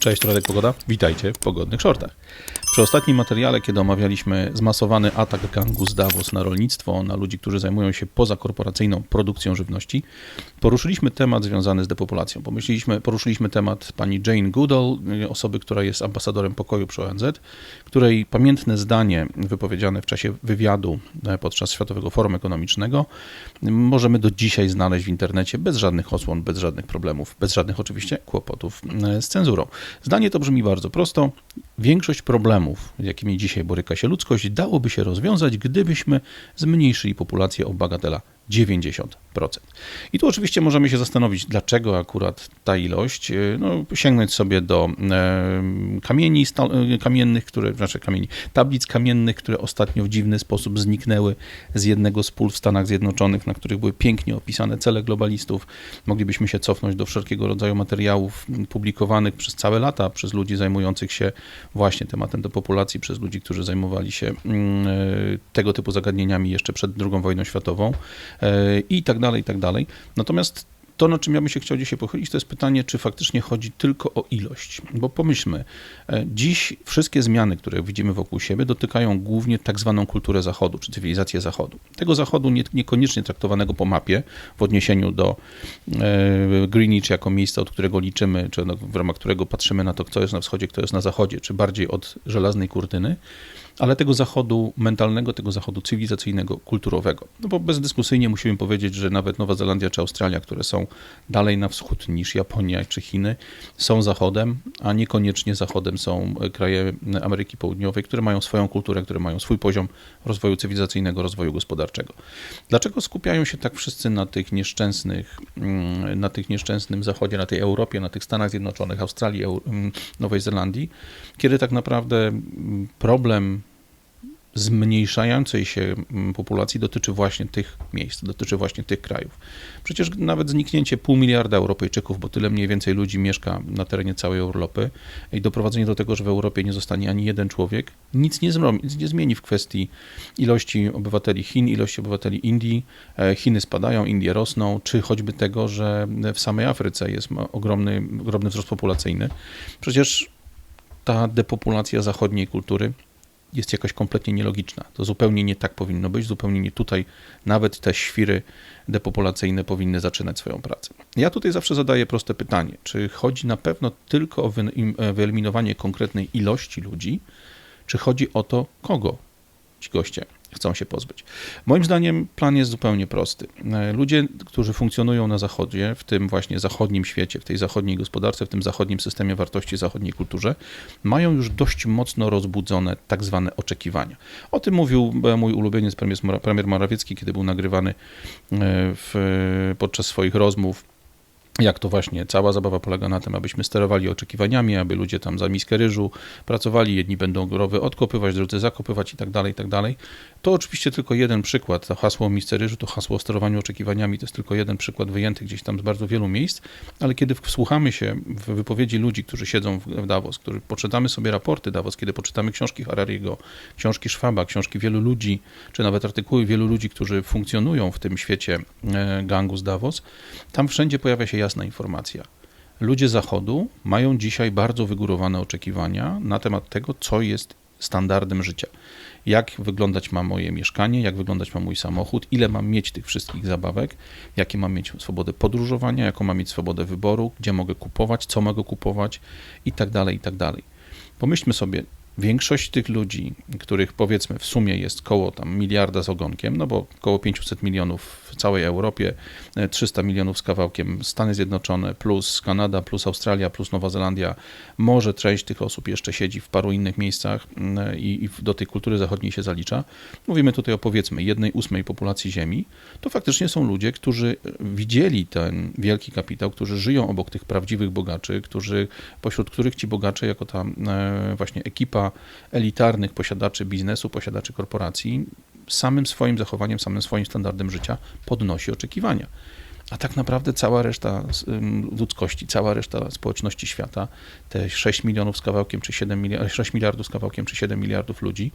Cześć, Radek Pogoda. Witajcie w Pogodnych Shortach. Przy ostatnim materiale, kiedy omawialiśmy zmasowany atak gangu z Davos na rolnictwo, na ludzi, którzy zajmują się pozakorporacyjną produkcją żywności, poruszyliśmy temat związany z depopulacją. Pomyśleliśmy, poruszyliśmy temat pani Jane Goodall, osoby, która jest ambasadorem pokoju przy ONZ, której pamiętne zdanie wypowiedziane w czasie wywiadu e, podczas Światowego Forum Ekonomicznego możemy do dzisiaj znaleźć w internecie bez żadnych osłon, bez żadnych problemów, bez żadnych oczywiście kłopotów e, z cenzurą. Zdanie to brzmi bardzo prosto. Większość problemów, z jakimi dzisiaj boryka się ludzkość, dałoby się rozwiązać, gdybyśmy zmniejszyli populację o bagatela 90%. I tu oczywiście możemy się zastanowić, dlaczego akurat ta ilość, no, sięgnąć sobie do kamieni e, kamiennych, które, znaczy kamieni, tablic kamiennych, które ostatnio w dziwny sposób zniknęły z jednego z pól w Stanach Zjednoczonych, na których były pięknie opisane cele globalistów. Moglibyśmy się cofnąć do wszelkiego rodzaju materiałów publikowanych przez całe lata przez ludzi zajmujących się właśnie tematem depopulacji, przez ludzi, którzy zajmowali się mm, e, tego typu zagadnieniami jeszcze przed II wojną światową i tak dalej, i tak dalej. Natomiast to, na czym ja bym się chciał dzisiaj pochylić, to jest pytanie, czy faktycznie chodzi tylko o ilość. Bo pomyślmy, e, dziś wszystkie zmiany, które widzimy wokół siebie, dotykają głównie tak zwaną kulturę Zachodu, czy cywilizację Zachodu. Tego Zachodu nie, niekoniecznie traktowanego po mapie, w odniesieniu do e, Greenwich jako miejsca, od którego liczymy, czy w ramach którego patrzymy na to, kto jest na wschodzie, kto jest na zachodzie, czy bardziej od żelaznej kurtyny, ale tego zachodu mentalnego, tego zachodu cywilizacyjnego, kulturowego. No bo bezdyskusyjnie musimy powiedzieć, że nawet Nowa Zelandia czy Australia, które są dalej na wschód niż Japonia czy Chiny, są zachodem, a niekoniecznie zachodem są kraje Ameryki Południowej, które mają swoją kulturę, które mają swój poziom rozwoju cywilizacyjnego, rozwoju gospodarczego. Dlaczego skupiają się tak wszyscy na tych nieszczęsnych, mm, na tych nieszczęsnym zachodzie, na tej Europie, na tych Stanach Zjednoczonych, Australii, mm, Nowej Zelandii, kiedy tak naprawdę mm, problem zmniejszającej się mm, populacji dotyczy właśnie tych miejsc, dotyczy właśnie tych krajów. Przecież nawet zniknięcie pół miliarda Europejczyków, bo tyle mniej więcej ludzi mieszka na terenie całej Europy i doprowadzenie do tego, że w Europie nie zostanie ani jeden człowiek, nic nie, zmieni, nic nie zmieni w kwestii ilości obywateli Chin, ilości obywateli Indii. E, Chiny spadają, Indie rosną, czy choćby tego, że w samej Afryce jest ogromny, ogromny wzrost populacyjny. Przecież ta depopulacja zachodniej kultury jest jakaś kompletnie nielogiczna. To zupełnie nie tak powinno być, zupełnie nie tutaj nawet te świry depopulacyjne powinny zaczynać swoją pracę. Ja tutaj zawsze zadaję proste pytanie, czy chodzi na pewno tylko o e, wyeliminowanie konkretnej ilości ludzi, czy chodzi o to, kogo ci goście chcą się pozbyć. Moim zdaniem plan jest zupełnie prosty. E, ludzie, którzy funkcjonują na Zachodzie, w tym właśnie zachodnim świecie, w tej zachodniej gospodarce, w tym zachodnim systemie wartości, zachodniej kulturze, mają już dość mocno rozbudzone tak zwane oczekiwania. O tym mówił e, mój ulubieniec premier Morawiecki, kiedy był nagrywany e, w, podczas swoich rozmów jak to właśnie cała zabawa polega na tym, abyśmy sterowali oczekiwaniami, aby ludzie tam za miskę ryżu pracowali, jedni będą growy odkopywać, drudzy zakopywać i tak dalej, i tak dalej. To oczywiście tylko jeden przykład. To hasło o misce ryżu, to hasło o sterowaniu oczekiwaniami, to jest tylko jeden przykład wyjęty gdzieś tam z bardzo wielu miejsc, ale kiedy wsłuchamy się w wypowiedzi ludzi, którzy siedzą w Davos, którzy poczytamy sobie raporty Davos, kiedy poczytamy książki Harariego, książki Schwaba, książki wielu ludzi, czy nawet artykuły wielu ludzi, którzy funkcjonują w tym świecie e, gangu z Davos, tam wszędzie pojawia się jasna informacja. Ludzie Zachodu mają dzisiaj bardzo wygórowane oczekiwania na temat tego, co jest standardem życia. Jak wyglądać ma moje mieszkanie, jak wyglądać ma mój samochód, ile mam mieć tych wszystkich zabawek, jakie mam mieć swobodę podróżowania, jaką mam mieć swobodę wyboru, gdzie mogę kupować, co mogę kupować i tak dalej, i tak dalej. Pomyślmy sobie, Większość tych ludzi, których powiedzmy w sumie jest koło tam miliarda z ogonkiem, no bo około 500 milionów w całej Europie, 300 e, milionów z kawałkiem. Stany Zjednoczone, plus Kanada, plus Australia, plus Nowa Zelandia, może część tych osób jeszcze siedzi w paru innych miejscach mm, i, i do tej kultury zachodniej się zalicza. Mówimy tutaj o powiedzmy jednej ósmej populacji Ziemi, to faktycznie są ludzie, którzy widzieli ten wielki kapitał, którzy żyją obok tych prawdziwych bogaczy, którzy, pośród których ci bogacze jako ta e, właśnie ekipa elitarnych posiadaczy biznesu, posiadaczy korporacji samym swoim zachowaniem, samym swoim standardem życia podnosi oczekiwania. A tak naprawdę cała reszta ludzkości, cała reszta społeczności świata, te 6 milionów z kawałkiem, czy 7 miliardów, 6 miliardów z kawałkiem, czy 7 miliardów ludzi,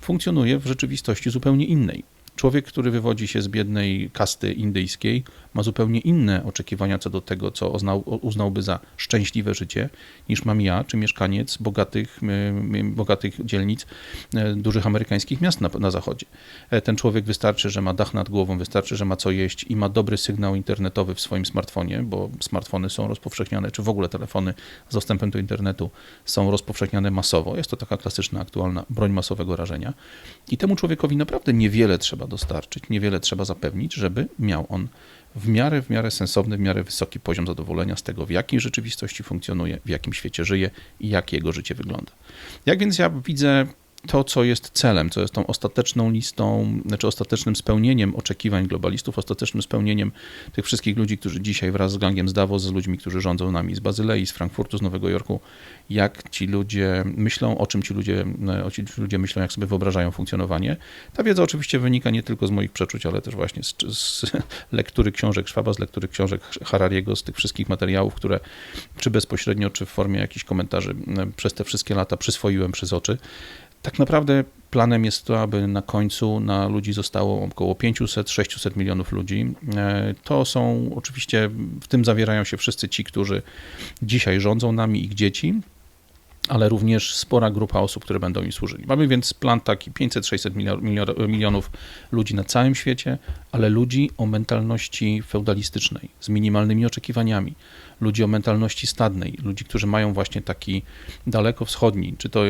funkcjonuje w rzeczywistości zupełnie innej. Człowiek, który wywodzi się z biednej kasty indyjskiej, ma zupełnie inne oczekiwania co do tego, co uznał, uznałby za szczęśliwe życie, niż mam ja, czy mieszkaniec bogatych, bogatych dzielnic e, dużych amerykańskich miast na, na zachodzie. E, ten człowiek wystarczy, że ma dach nad głową, wystarczy, że ma co jeść i ma dobry sygnał internetowy w swoim smartfonie, bo smartfony są rozpowszechniane, czy w ogóle telefony z dostępem do internetu są rozpowszechniane masowo. Jest to taka klasyczna, aktualna broń masowego rażenia. I temu człowiekowi naprawdę niewiele trzeba dostarczyć, niewiele trzeba zapewnić, żeby miał on w miarę, w miarę sensowny, w miarę wysoki poziom zadowolenia z tego, w jakiej rzeczywistości funkcjonuje, w jakim świecie żyje i jak jego życie wygląda. Jak więc ja widzę to, co jest celem, co jest tą ostateczną listą, znaczy ostatecznym spełnieniem oczekiwań globalistów, ostatecznym spełnieniem tych wszystkich ludzi, którzy dzisiaj wraz z gangiem z Davos, z ludźmi, którzy rządzą nami z Bazylei, z Frankfurtu, z Nowego Jorku, jak ci ludzie myślą, o czym ci ludzie, o ci ludzie myślą, jak sobie wyobrażają funkcjonowanie. Ta wiedza oczywiście wynika nie tylko z moich przeczuć, ale też właśnie z, z lektury książek Szwaba, z lektury książek Harariego, z tych wszystkich materiałów, które czy bezpośrednio, czy w formie jakichś komentarzy przez te wszystkie lata przyswoiłem przez oczy. Tak naprawdę planem jest to, aby na końcu na ludzi zostało około 500-600 milionów ludzi. E, to są oczywiście, w tym zawierają się wszyscy ci, którzy dzisiaj rządzą nami, ich dzieci, ale również spora grupa osób, które będą im służyli. Mamy więc plan taki 500-600 milionów ludzi na całym świecie, ale ludzi o mentalności feudalistycznej, z minimalnymi oczekiwaniami, ludzi o mentalności stadnej, ludzi, którzy mają właśnie taki daleko wschodni, czy to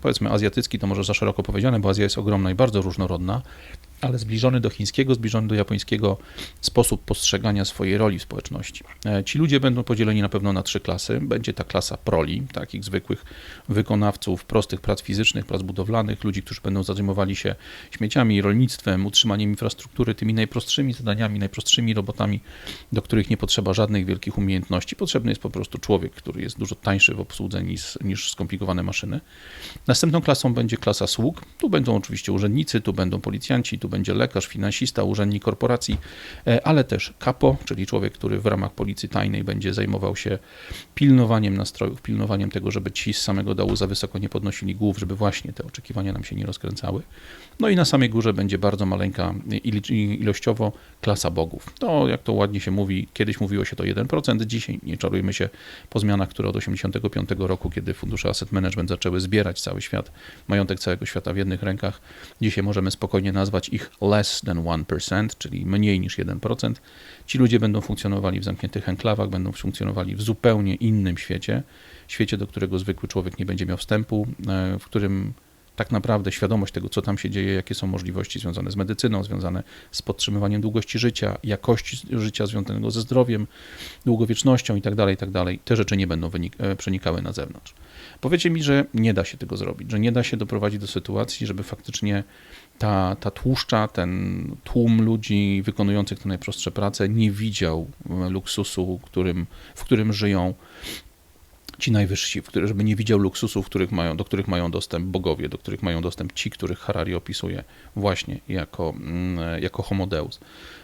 powiedzmy azjatycki, to może za szeroko powiedziane, bo Azja jest ogromna i bardzo różnorodna, ale zbliżony do chińskiego, zbliżony do japońskiego sposób postrzegania swojej roli w społeczności. E, ci ludzie będą podzieleni na pewno na trzy klasy. Będzie ta klasa proli, takich zwykłych wykonawców prostych prac fizycznych, prac budowlanych, ludzi, którzy będą zajmowali się śmieciami, rolnictwem, utrzymaniem infrastruktury, tymi najprostszymi zadaniami, najprostszymi robotami, do których nie potrzeba żadnych wielkich umiejętności. Potrzebny jest po prostu człowiek, który jest dużo tańszy w obsłudze niż, niż skomplikowane maszyny. Następną klasą będzie klasa sług. Tu będą oczywiście urzędnicy, tu będą policjanci, tu będzie lekarz, finansista, urzędnik korporacji, e, ale też kapo, czyli człowiek, który w ramach policji tajnej będzie zajmował się pilnowaniem nastrojów, pilnowaniem tego, żeby ci z samego dołu za wysoko nie podnosili głów, żeby właśnie te oczekiwania nam się nie rozkręcały. No i na samej górze będzie bardzo maleńka ilościowo klasa bogów. To, jak to ładnie się mówi, kiedyś mówiło się to 1%, dzisiaj nie czarujmy się po zmianach, które od 1985 roku, kiedy fundusze asset management zaczęły zbierać cały świat, majątek całego świata w jednych rękach, dzisiaj możemy spokojnie nazwać ich less than 1%, czyli mniej niż 1%. Ci ludzie będą funkcjonowali w zamkniętych enklawach, będą funkcjonowali w zupełnie innym świecie, świecie, do którego zwykły człowiek nie będzie miał wstępu, e, w którym tak naprawdę świadomość tego, co tam się dzieje, jakie są możliwości związane z medycyną, związane z podtrzymywaniem długości życia, jakości życia związanego ze zdrowiem, długowiecznością itd., tak itd., tak te rzeczy nie będą e, przenikały na zewnątrz. Powiecie mi, że nie da się tego zrobić, że nie da się doprowadzić do sytuacji, żeby faktycznie ta, ta tłuszcza, ten tłum ludzi wykonujących te najprostsze prace nie widział luksusu, którym, w którym żyją ci najwyżsi, żeby nie widział luksusów, których mają, do których mają dostęp bogowie, do których mają dostęp ci, których Harari opisuje właśnie jako, mm, jako homodeus.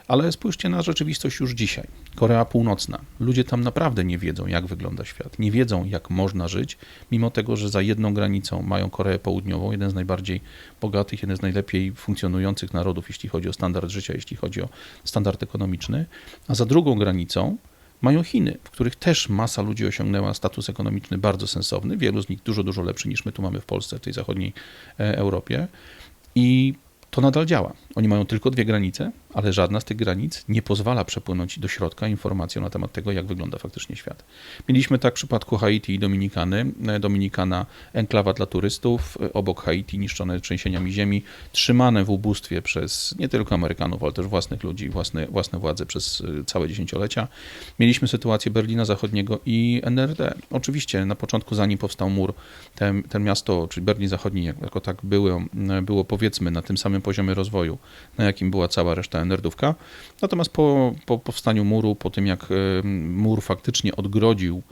Ale spójrzcie na rzeczywistość już dzisiaj. Korea Północna. Ludzie tam naprawdę nie wiedzą, jak wygląda świat. Nie wiedzą, jak można żyć, mimo tego, że za jedną granicą mają Koreę Południową, jeden z najbardziej bogatych, jeden z najlepiej funkcjonujących narodów, jeśli chodzi o standard życia, jeśli chodzi o standard ekonomiczny, a za drugą granicą mają Chiny, w których też masa ludzi osiągnęła status ekonomiczny bardzo sensowny, wielu z nich dużo, dużo lepszy niż my tu mamy w Polsce, w tej zachodniej e, Europie. I to nadal działa. Oni mają tylko dwie granice, ale żadna z tych granic nie pozwala przepłynąć do środka informacją na temat tego, jak wygląda faktycznie świat. Mieliśmy tak w przypadku Haiti i Dominikany. Dominikana enklawa dla turystów, obok Haiti niszczone trzęsieniami ziemi, trzymane w ubóstwie przez nie tylko Amerykanów, ale też własnych ludzi, własne, własne władze przez y, całe dziesięciolecia. Mieliśmy sytuację Berlina Zachodniego i NRD. Oczywiście na początku, zanim powstał mur, ten miasto, czyli Berlin Zachodni jako tak było, było powiedzmy na tym samym poziomie rozwoju, na jakim była cała reszta nerdówka. Natomiast po, po powstaniu muru, po tym jak e, mur faktycznie odgrodził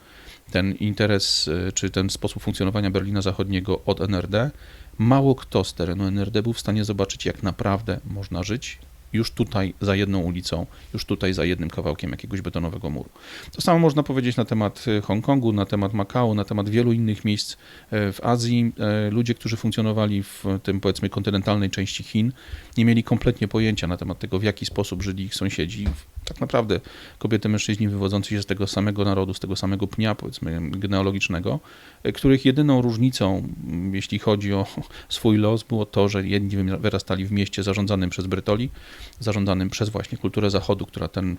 ten interes, e, czy ten sposób funkcjonowania Berlina Zachodniego od NRD, mało kto z terenu NRD był w stanie zobaczyć, jak naprawdę można żyć już tutaj za jedną ulicą, już tutaj za jednym kawałkiem jakiegoś betonowego muru. To samo można powiedzieć na temat e, Hongkongu, na temat Makao, na temat wielu innych miejsc e, w Azji. E, ludzie, którzy funkcjonowali w tym powiedzmy kontynentalnej części Chin, nie mieli kompletnie pojęcia na temat tego, w jaki sposób żyli ich sąsiedzi. Tak naprawdę kobiety, mężczyźni wywodzący się z tego samego narodu, z tego samego pnia, powiedzmy, genealogicznego, których jedyną różnicą, jeśli chodzi o swój los, było to, że jedni wyrastali w mieście zarządzanym przez Brytoli, zarządzanym przez właśnie kulturę Zachodu, która ten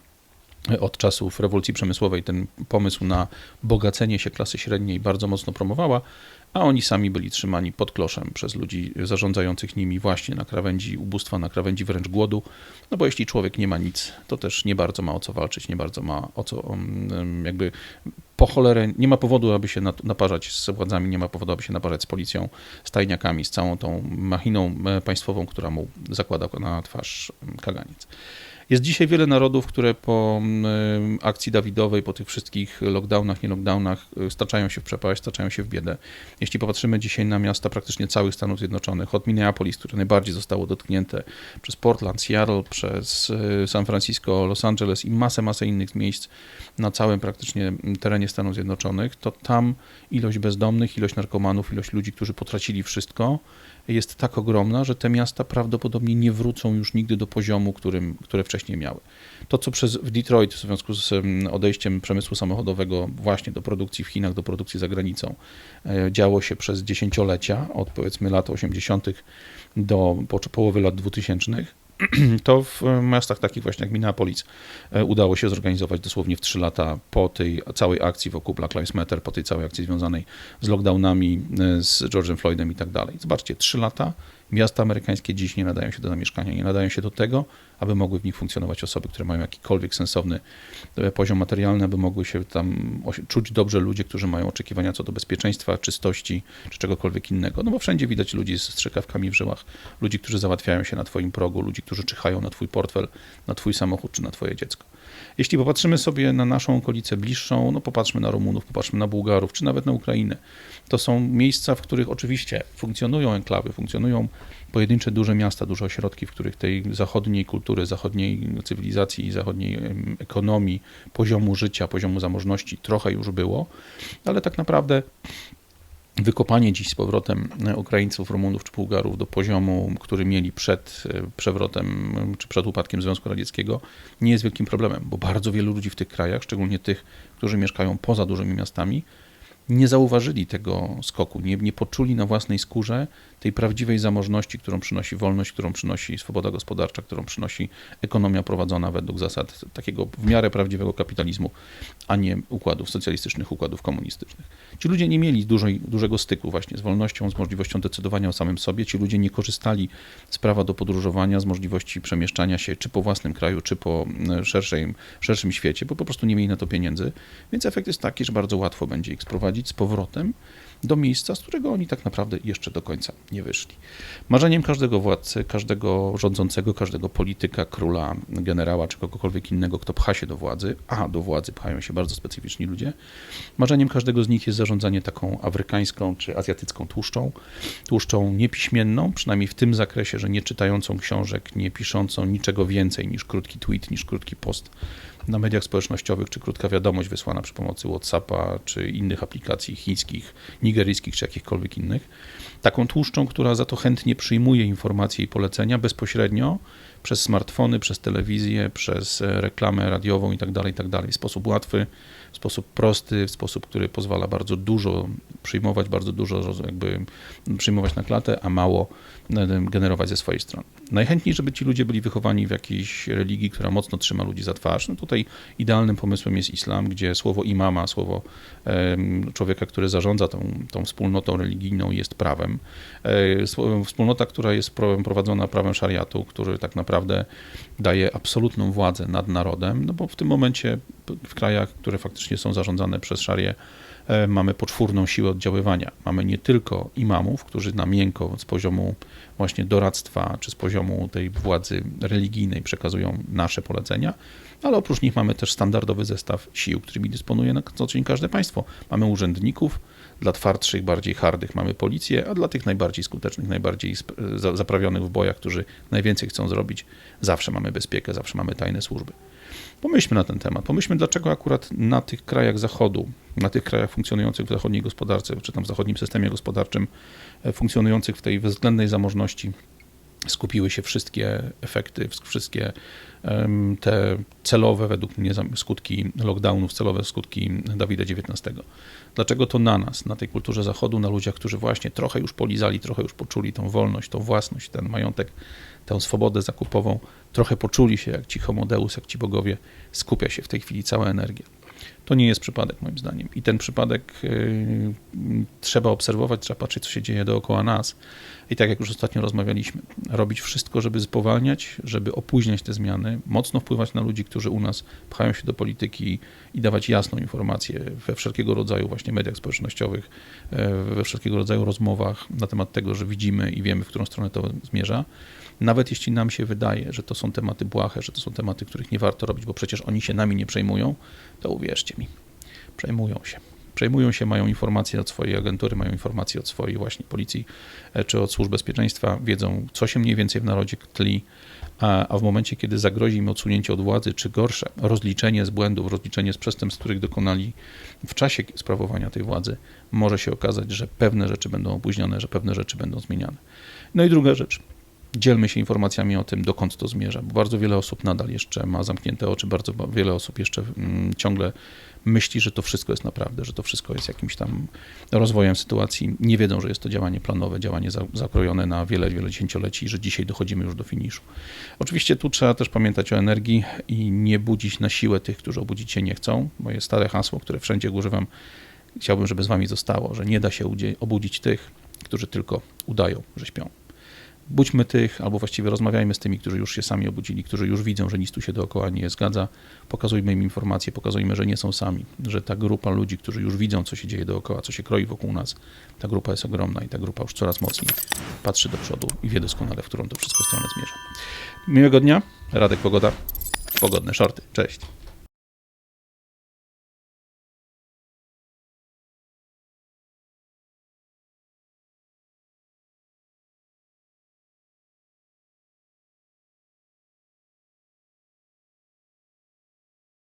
od czasów rewolucji przemysłowej ten pomysł na bogacenie się klasy średniej bardzo mocno promowała, a oni sami byli trzymani pod kloszem przez ludzi zarządzających nimi właśnie na krawędzi ubóstwa, na krawędzi wręcz głodu, no bo jeśli człowiek nie ma nic, to też nie bardzo ma o co walczyć, nie bardzo ma o co um, jakby po cholerę, nie ma powodu, aby się naparzać z władzami, nie ma powodu, aby się naparzać z policją, z tajniakami, z całą tą machiną e, państwową, która mu zakłada na twarz kaganiec. Jest dzisiaj wiele narodów, które po mm, akcji Dawidowej, po tych wszystkich lockdownach, nie lockdownach, y, staczają się w przepaść, staczają się w biedę. Jeśli popatrzymy dzisiaj na miasta praktycznie całych Stanów Zjednoczonych, od Minneapolis, które najbardziej zostało dotknięte, przez Portland, Seattle, przez y, San Francisco, Los Angeles i masę, masę innych miejsc na całym praktycznie mm, terenie Stanów Zjednoczonych, to tam ilość bezdomnych, ilość narkomanów, ilość ludzi, którzy potracili wszystko, jest tak ogromna, że te miasta prawdopodobnie nie wrócą już nigdy do poziomu, którym, które wcześniej miały. To, co przez, w Detroit w związku z odejściem przemysłu samochodowego właśnie do produkcji w Chinach, do produkcji za granicą, e, działo się przez dziesięciolecia, od powiedzmy lat 80. do połowy lat 2000, to w miastach takich właśnie jak Minneapolis e, udało się zorganizować dosłownie w 3 lata po tej całej akcji wokół Black Lives Matter, po tej całej akcji związanej z lockdownami, e, z George'em Floydem i tak dalej. Zobaczcie, 3 lata Miasta amerykańskie dziś nie nadają się do zamieszkania, nie nadają się do tego, aby mogły w nich funkcjonować osoby, które mają jakikolwiek sensowny e, poziom materialny, aby mogły się tam czuć dobrze ludzie, którzy mają oczekiwania co do bezpieczeństwa, czystości czy czegokolwiek innego. No bo wszędzie widać ludzi z strzykawkami w żyłach, ludzi, którzy załatwiają się na Twoim progu, ludzi, którzy czyhają na Twój portfel, na Twój samochód czy na Twoje dziecko. Jeśli popatrzymy sobie na naszą okolicę bliższą, no popatrzmy na Rumunów, popatrzmy na Bułgarów, czy nawet na Ukrainę. To są miejsca, w których oczywiście funkcjonują enklawy, funkcjonują pojedyncze duże miasta, duże ośrodki, w których tej zachodniej kultury, zachodniej cywilizacji, zachodniej ekonomii, poziomu życia, poziomu zamożności trochę już było, ale tak naprawdę wykopanie dziś z powrotem Ukraińców, Rumunów czy Bułgarów do poziomu, który mieli przed e, przewrotem czy przed upadkiem Związku Radzieckiego, nie jest wielkim problemem, bo bardzo wielu ludzi w tych krajach, szczególnie tych, którzy mieszkają poza dużymi miastami, nie zauważyli tego skoku, nie, nie poczuli na własnej skórze tej prawdziwej zamożności, którą przynosi wolność, którą przynosi swoboda gospodarcza, którą przynosi ekonomia prowadzona według zasad takiego w miarę prawdziwego kapitalizmu, a nie układów socjalistycznych, układów komunistycznych. Ci ludzie nie mieli dużej, dużego styku właśnie z wolnością, z możliwością decydowania o samym sobie. Ci ludzie nie korzystali z prawa do podróżowania, z możliwości przemieszczania się czy po własnym kraju, czy po e, szerszej, szerszym świecie, bo po prostu nie mieli na to pieniędzy. Więc efekt jest taki, że bardzo łatwo będzie ich sprowadzić z powrotem do miejsca, z którego oni tak naprawdę jeszcze do końca nie wyszli. Marzeniem każdego władcy, każdego rządzącego, każdego polityka, króla, generała czy kogokolwiek innego, kto pcha się do władzy, a do władzy pchają się bardzo specyficzni ludzie, marzeniem każdego z nich jest zarządzanie taką afrykańską czy azjatycką tłuszczą, tłuszczą niepiśmienną, przynajmniej w tym zakresie, że nie czytającą książek, nie piszącą niczego więcej niż krótki tweet, niż krótki post na mediach społecznościowych, czy krótka wiadomość wysłana przy pomocy WhatsAppa, czy innych aplikacji chińskich, nigeryjskich, czy jakichkolwiek innych. Taką tłuszczą, która za to chętnie przyjmuje informacje i polecenia bezpośrednio przez smartfony, przez telewizję, przez reklamę radiową itd., tak itd. Tak w sposób łatwy, w sposób prosty, w sposób, który pozwala bardzo dużo przyjmować, bardzo dużo jakby przyjmować na klatę, a mało generować ze swojej strony. Najchętniej, żeby ci ludzie byli wychowani w jakiejś religii, która mocno trzyma ludzi za twarz. No tutaj idealnym pomysłem jest islam, gdzie słowo imama, słowo człowieka, który zarządza tą, tą wspólnotą religijną jest prawem. E, wspólnota, która jest prowadzona prawem szariatu, który tak naprawdę daje absolutną władzę nad narodem, no bo w tym momencie w krajach, które faktycznie są zarządzane przez szarię, mamy poczwórną siłę oddziaływania. Mamy nie tylko imamów, którzy na miękko z poziomu właśnie doradztwa czy z poziomu tej władzy religijnej przekazują nasze polecenia, ale oprócz nich mamy też standardowy zestaw sił, którymi dysponuje na co dzień każde państwo. Mamy urzędników, Dla twardszych, bardziej hardych mamy policję, a dla tych najbardziej skutecznych, najbardziej zaprawionych w bojach, którzy najwięcej chcą zrobić, zawsze mamy bezpiekę, zawsze mamy tajne służby. Pomyślmy na ten temat. Pomyślmy, dlaczego akurat na tych krajach Zachodu, na tych krajach funkcjonujących w zachodniej gospodarce, czy tam w zachodnim systemie gospodarczym, e, funkcjonujących w tej względnej zamożności, skupiły się wszystkie efekty, wszystkie te celowe, według mnie, skutki lockdownów, celowe skutki Dawida XIX. Dlaczego to na nas, na tej kulturze Zachodu, na ludziach, którzy właśnie trochę już polizali, trochę już poczuli tą wolność, tą własność, ten majątek, tę swobodę zakupową, trochę poczuli się jak ci homodeus, jak ci bogowie, skupia się w tej chwili cała energia. To nie jest przypadek moim zdaniem i ten przypadek y, trzeba obserwować, trzeba patrzeć, co się dzieje dookoła nas. I tak jak już ostatnio rozmawialiśmy, robić wszystko, żeby spowalniać, żeby opóźniać te zmiany, mocno wpływać na ludzi, którzy u nas pchają się do polityki i dawać jasną informację we wszelkiego rodzaju właśnie mediach społecznościowych, e, we wszelkiego rodzaju rozmowach na temat tego, że widzimy i wiemy, w którą stronę to zmierza. Nawet jeśli nam się wydaje, że to są tematy błahe, że to są tematy, których nie warto robić, bo przecież oni się nami nie przejmują, to uwierzcie mi, przejmują się. Przejmują się, mają informacje od swojej agentury, mają informacje od swojej właśnie policji e, czy od służb bezpieczeństwa, wiedzą, co się mniej więcej w narodzie tli, a, a w momencie, kiedy zagrozi im odsunięcie od władzy, czy gorsze, rozliczenie z błędów, rozliczenie z przestępstw, których dokonali w czasie sprawowania tej władzy, może się okazać, że pewne rzeczy będą opóźnione, że pewne rzeczy będą zmieniane. No i druga rzecz. Dzielmy się informacjami o tym, dokąd to zmierza, bo bardzo wiele osób nadal jeszcze ma zamknięte oczy, bardzo ba- wiele osób jeszcze mm, ciągle myśli, że to wszystko jest naprawdę, że to wszystko jest jakimś tam rozwojem sytuacji. Nie wiedzą, że jest to działanie planowe, działanie za- zakrojone na wiele, wiele dziesięcioleci, że dzisiaj dochodzimy już do finiszu. Oczywiście tu trzeba też pamiętać o energii i nie budzić na siłę tych, którzy obudzić się nie chcą. Moje stare hasło, które wszędzie używam, chciałbym, żeby z wami zostało, że nie da się obudzić tych, którzy tylko udają, że śpią. Budźmy tych, albo właściwie rozmawiajmy z tymi, którzy już się sami obudzili, którzy już widzą, że nic tu się dookoła nie zgadza. Pokazujmy im informacje, pokazujmy, że nie są sami, że ta grupa ludzi, którzy już widzą, co się dzieje dookoła, co się kroi wokół nas, ta grupa jest ogromna i ta grupa już coraz mocniej patrzy do przodu i wie doskonale, w którą to wszystko stronę zmierza. Miłego dnia, Radek Pogoda, pogodne shorty. Cześć.